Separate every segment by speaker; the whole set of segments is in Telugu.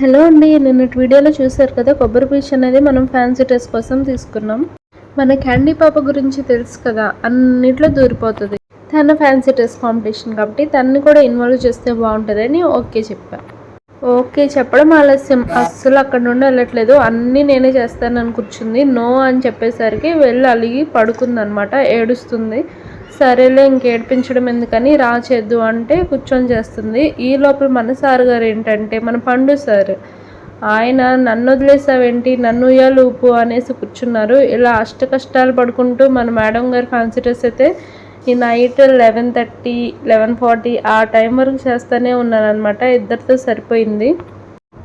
Speaker 1: హలో అండి నిన్నటి వీడియోలో చూశారు కదా కొబ్బరి పీచ్ అనేది మనం ఫ్యాన్సీ డ్రెస్ కోసం తీసుకున్నాం. మన క్యాండీ పాప గురించి తెలుసు కదా అన్నిట్లో దూరిపోతుంది. తన ఫ్యాన్సీ డ్రెస్ కాంపిటీషన్ కాబట్టి తన్ని కూడా ఇన్వాల్వ్ చేస్తే బాగుంటుందని ఓకే చెప్పా. ఓకే చెప్పడం ఆలస్యం. అస్సలు అక్కడ నుండి వెళ్ళట్లేదు. అన్నీ నేనే చేస్తానని కూర్చుంది. నో అని చెప్పేసరికి వెళ్ళి అలిగి పడుకుందనమాట ఏడుస్తుంది. సరేలే ఇంకేడిపించడం ఎందుకని రా చేద్దు అంటే కూర్చొని చేస్తుంది. ఈ లోపల మన సార్ గారు ఏంటంటే మన పండు సార్ ఆయన నన్ను వదిలేసావేంటి నన్ను ఉయ్యాలు ఉప్పు అనేసి కూర్చున్నారు. ఇలా అష్ట కష్టాలు పడుకుంటూ మన మేడం గారు ఫ్యాన్సీ డ్రెస్ అయితే ఈ night eleven thirty eleven forty ఆ టైం వరకు చేస్తూనే ఉన్నాను అనమాట ఇద్దరితో సరిపోయింది.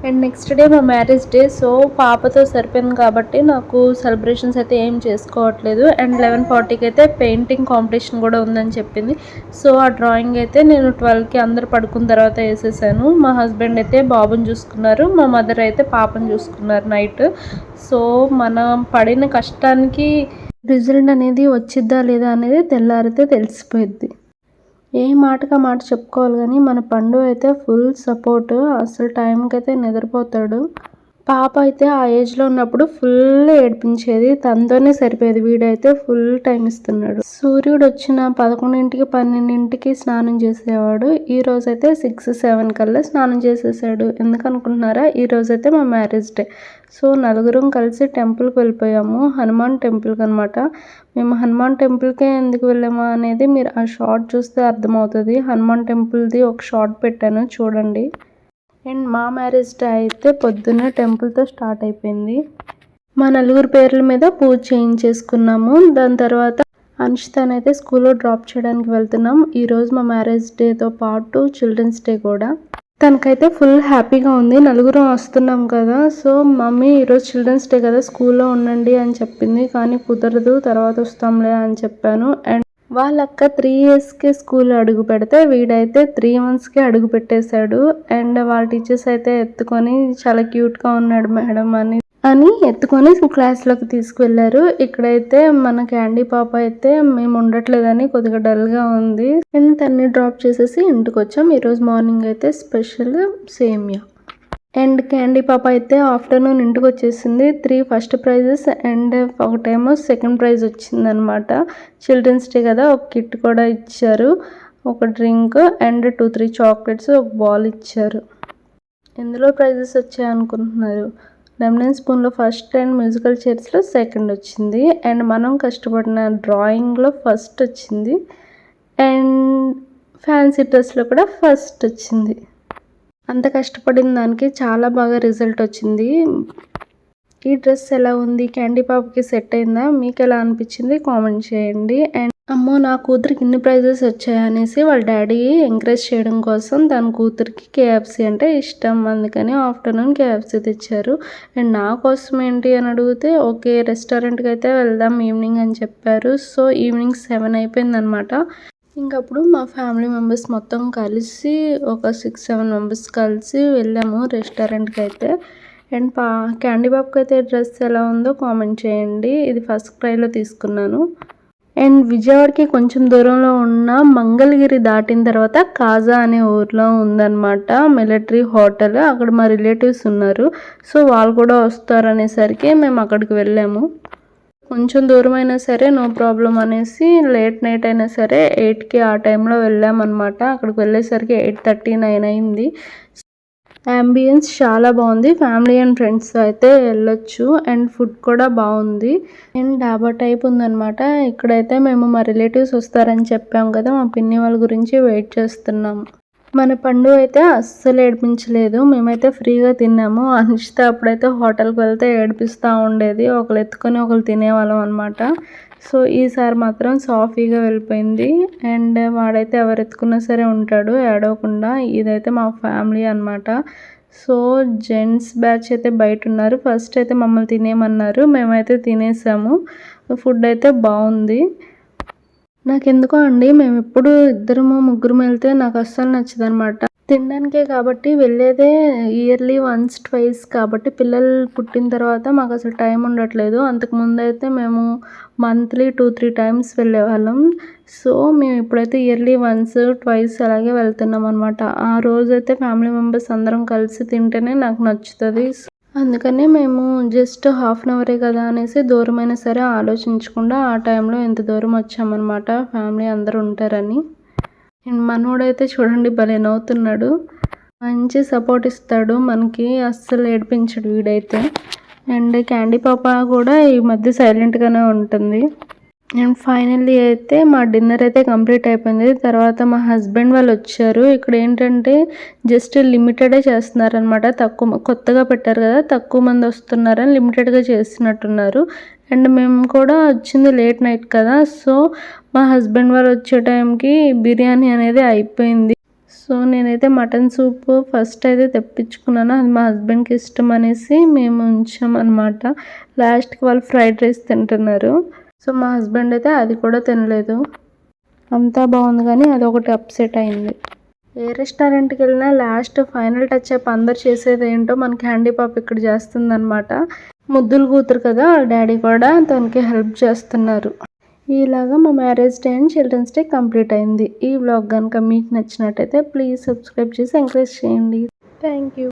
Speaker 1: అండ్ నెక్స్ట్ డే మా మ్యారేజ్ డే సో పాపతో సరిపోయింది కాబట్టి నాకు సెలబ్రేషన్స్ అయితే ఏం చేసుకోవట్లేదు. అండ్ లెవెన్ ఫార్టీకి అయితే పెయింటింగ్ కాంపిటీషన్ కూడా ఉందని చెప్పింది. సో ఆ డ్రాయింగ్ అయితే నేను ట్వెల్వ్కి అందరు పడుకున్న తర్వాత వేసేసాను. మా హస్బెండ్ అయితే బాబుని చూసుకున్నారు. మా మదర్ అయితే పాపను చూసుకున్నారు నైట్ సో మనం పడిన కష్టానికి రిజల్ట్ అనేది వచ్చిద్దా లేదా అనేది తెల్లారితే తెలిసిపోయిద్ది. ఏ మాటగా మాట చెప్పుకోవాలి కానీ మన పండు అయితే ఫుల్ సపోర్ట్ అసలు టైంకి అయితే నిద్రపోతాడు. పాప అయితే ఆ ఏజ్లో ఉన్నప్పుడు ఫుల్ ఏడిపించేది తనతోనే సరిపోయేది. వీడైతే ఫుల్ టైం ఇస్తున్నాడు. సూర్యుడు వచ్చిన పదకొండింటికి పన్నెండింటికి స్నానం చేసేవాడు. ఈ రోజైతే సిక్స్ సెవెన్ కల్లా స్నానం చేసేసాడు. ఎందుకనుకుంటున్నారా? ఈ రోజైతే మా మ్యారేజ్ డే. సో నలుగురం కలిసి టెంపుల్కి వెళ్ళిపోయాము. హనుమాన్ టెంపుల్కి అనమాట మేము హనుమాన్ టెంపుల్కే ఎందుకు వెళ్ళామా అనేది మీరు ఆ షార్ట్ చూస్తే అర్థమవుతుంది. హనుమాన్ టెంపుల్ది ఒక షార్ట్ పెట్టాను. చూడండి. అండ్ మా మ్యారేజ్ డే అయితే పొద్దున్న టెంపుల్తో స్టార్ట్ అయిపోయింది. మా నలుగురు పేర్ల మీద పూజ చేయించేసుకున్నాము. దాని తర్వాత అయితే స్కూల్లో డ్రాప్ చేయడానికి వెళ్తున్నాం. ఈరోజు మా మ్యారేజ్ డేతో పాటు చిల్డ్రన్స్ డే కూడా. తనకైతే ఫుల్ హ్యాపీగా ఉంది. నలుగురం వస్తున్నాం కదా. సో మమ్మీ ఈరోజు చిల్డ్రన్స్ డే కదా. స్కూల్లో ఉండండి అని చెప్పింది. కానీ కుదరదు. తర్వాత వస్తాంలే అని చెప్పాను. అండ్ వాళ్ళక్క త్రీ ఇయర్స్కి స్కూల్ అడుగు పెడితే వీడైతే త్రీ మంత్స్కి అడుగు పెట్టేశాడు. అండ్ వాళ్ళ టీచర్స్ అయితే ఎత్తుకొని చాలా క్యూట్గా ఉన్నాడు మేడం అని అని ఎత్తుకొని క్లాస్లోకి తీసుకువెళ్ళారు. ఇక్కడైతే మన క్యాండీ పాప అయితే మేము ఉండట్లేదని కొద్దిగా డల్గా ఉంది. అండ్ తన్ని డ్రాప్ చేసేసి ఇంటికి వచ్చాం ఈరోజు మార్నింగ్ అయితే స్పెషల్ సేమియా. అండ్ క్యాండీ పాప అయితే ఆఫ్టర్నూన్ ఇంటికి వచ్చేసింది త్రీ ఫస్ట్ ప్రైజెస్ అండ్ ఒకటేమో సెకండ్ ప్రైజ్ వచ్చిందనమాట. చిల్డ్రన్స్ డే కదా ఒక కిట్ కూడా ఇచ్చారు ఒక drink and two three chocolates ఒక బాల్ ఇచ్చారు. ఎందులో ప్రైజెస్ వచ్చాయి అనుకుంటున్నారు? స్పూన్లో ఫస్ట్ అండ్ మ్యూజికల్ చైర్స్లో సెకండ్ వచ్చింది. అండ్ మనం కష్టపడిన డ్రాయింగ్లో ఫస్ట్ వచ్చింది. అండ్ ఫ్యాన్సీ డ్రెస్లో కూడా ఫస్ట్ వచ్చింది. అంత కష్టపడిన దానికి చాలా బాగా రిజల్ట్ వచ్చింది. ఈ డ్రెస్ ఎలా ఉంది? క్యాండీ పాపకి సెట్ అయిందా? మీకు ఎలా అనిపించింది? కామెంట్ చేయండి. అండ్ అమ్మో నా కూతురికి ఇన్ని ప్రైజెస్ వచ్చాయనేసి వాళ్ళ డాడీ ఎంకరేజ్ చేయడం కోసం తన కూతురికి కేఎఫ్సీ అంటే ఇష్టం. అందుకని ఆఫ్టర్నూన్ కేఎఫ్సీ తెచ్చారు. అండ్ నా కోసం ఏంటి అని అడిగితే ఓకే రెస్టారెంట్కి అయితే వెళ్దాం ఈవినింగ్ అని చెప్పారు. సో ఈవినింగ్ సెవెన్ అయిపోయిందనమాట ఇంకప్పుడు మా ఫ్యామిలీ మెంబర్స్ మొత్తం కలిసి ఒక సిక్స్ సెవెన్ మెంబర్స్ కలిసి వెళ్ళాము రెస్టారెంట్కి అయితే అండ్ పా క్యాండీ బాబుకి అయితే డ్రెస్ ఎలా ఉందో కామెంట్ చేయండి. ఇది ఫస్ట్ క్రైలో తీసుకున్నాను. అండ్ విజయవాడకి కొంచెం దూరంలో ఉన్న మంగళగిరి దాటిన తర్వాత కాజా అనే ఊర్లో ఉందన్నమాట. Military hotel. అక్కడ మా రిలేటివ్స్ ఉన్నారు. సో వాళ్ళు కూడా వస్తారనేసరికి మేము అక్కడికి వెళ్ళాము. కొంచెం దూరం అయినా సరే నో ప్రాబ్లం అనేసి లేట్ నైట్ అయినా సరే ఎయిట్కి ఆ టైంలో వెళ్ళామన్నమాట. అక్కడికి వెళ్ళేసరికి ఎయిట్ థర్టీ నైన్ అయింది. అంబియన్స్ చాలా బాగుంది. ఫ్యామిలీ అండ్ ఫ్రెండ్స్ అయితే వెళ్ళొచ్చు. అండ్ ఫుడ్ కూడా బాగుంది. అండ్ డాబా టైప్ ఉందన్నమాట. ఇక్కడైతే మేము మా రిలేటివ్స్ వస్తారని చెప్పాం కదా మా పిన్ని వాళ్ళ గురించి వెయిట్ చేస్తున్నాం. మన పండు అయితే అస్సలు ఏడిపించలేదు. మేమైతే ఫ్రీగా తిన్నాము. అనిష్ట అప్పుడైతే హోటల్కి వెళ్తే ఏడిపిస్తూ ఉండేది. ఒకరు ఎత్తుకొని ఒకరు తినేవాళ్ళం అనమాట సో ఈసారి మాత్రం సాఫీగా వెళ్ళిపోయింది. అండ్ వాడైతే ఎవరు ఎత్తుకున్నా సరే ఉంటాడు ఏడవకుండా. ఇదైతే మా ఫ్యామిలీ అనమాట సో జెంట్స్ బ్యాచ్ అయితే బయట ఉన్నారు. ఫస్ట్ అయితే మమ్మల్ని తినేయమన్నారు. మేమైతే తినేసాము. ఫుడ్ అయితే బాగుంది. నాకెందుకో అండి మేము ఎప్పుడు ఇద్దరము ముగ్గురు వెళ్తే నాకు అస్సలు నచ్చదు అనమాట తినడానికే కాబట్టి వెళ్ళేదే ఇయర్లీ వన్స్ ట్వైస్ కాబట్టి పిల్లలు పుట్టిన తర్వాత మాకు అసలు టైం ఉండట్లేదు. అంతకు ముందు అయితే మేము మంత్లీ టూ త్రీ టైమ్స్ వెళ్ళేవాళ్ళం. సో మేము ఇప్పుడైతే ఇయర్లీ వన్స్ ట్వైస్ అలాగే వెళ్తున్నాం అనమాట ఆ రోజైతే ఫ్యామిలీ మెంబర్స్ అందరం కలిసి తింటేనే నాకు నచ్చుతుంది. అందుకనే మేము జస్ట్ హాఫ్ అన్ అవరే కదా అనేసి దూరమైనా సరే ఆలోచించకుండా ఆ టైంలో ఎంత దూరం వచ్చామన్నమాట. ఫ్యామిలీ అందరూ ఉంటారని. అండ్ మనోడైతే చూడండి భలే నవ్వుతున్నాడు. మంచి సపోర్ట్ ఇస్తాడు. మనకి అస్సలు ఏడిపించడు వీడైతే. అండ్ క్యాండీ పాప కూడా ఈ మధ్య సైలెంట్గానే ఉంటుంది. అండ్ ఫైనల్లీ అయితే మా డిన్నర్ అయితే కంప్లీట్ అయిపోయింది. తర్వాత మా హస్బెండ్ వాళ్ళు వచ్చారు. ఇక్కడ ఏంటంటే జస్ట్ లిమిటెడే చేస్తున్నారనమాట తక్కువ కొత్తగా పెట్టారు కదా తక్కువ మంది వస్తున్నారని లిమిటెడ్గా చేసినట్టున్నారు అండ్ మేము కూడా వచ్చింది లేట్ నైట్ కదా సో మా హస్బెండ్ వాళ్ళు వచ్చే టైంకి బిర్యానీ అనేది అయిపోయింది. సో నేనైతే మటన్ సూప్ ఫస్ట్ అయితే తెప్పించుకున్నాను. అది మా హస్బెండ్కి ఇష్టం అనేసి మేము ఉంచాం అనమాట లాస్ట్కి వాళ్ళు ఫ్రైడ్ రైస్ తింటున్నారు. సో మా హస్బెండ్ అయితే అది కూడా తినలేదు. అంతా బాగుంది కానీ అది ఒకటి అప్సెట్ అయింది. ఏ రెస్టారెంట్కి వెళ్ళినా లాస్ట్ ఫైనల్ టచ్ అప్ అందరు చేసేది ఏంటో మనకి హ్యాండీ పాప్ ఇక్కడ చేస్తుందన్నమాట. ముద్దులు కూతురు కదా డాడీ కూడా తనకి హెల్ప్ చేస్తున్నారు. ఇలాగా మా marriage day and children's day complete అయింది. ఈ వ్లాగ్ కనుక మీకు నచ్చినట్టయితే ప్లీజ్ సబ్స్క్రైబ్ చేసి ఎంకరేజ్ చేయండి. Thank you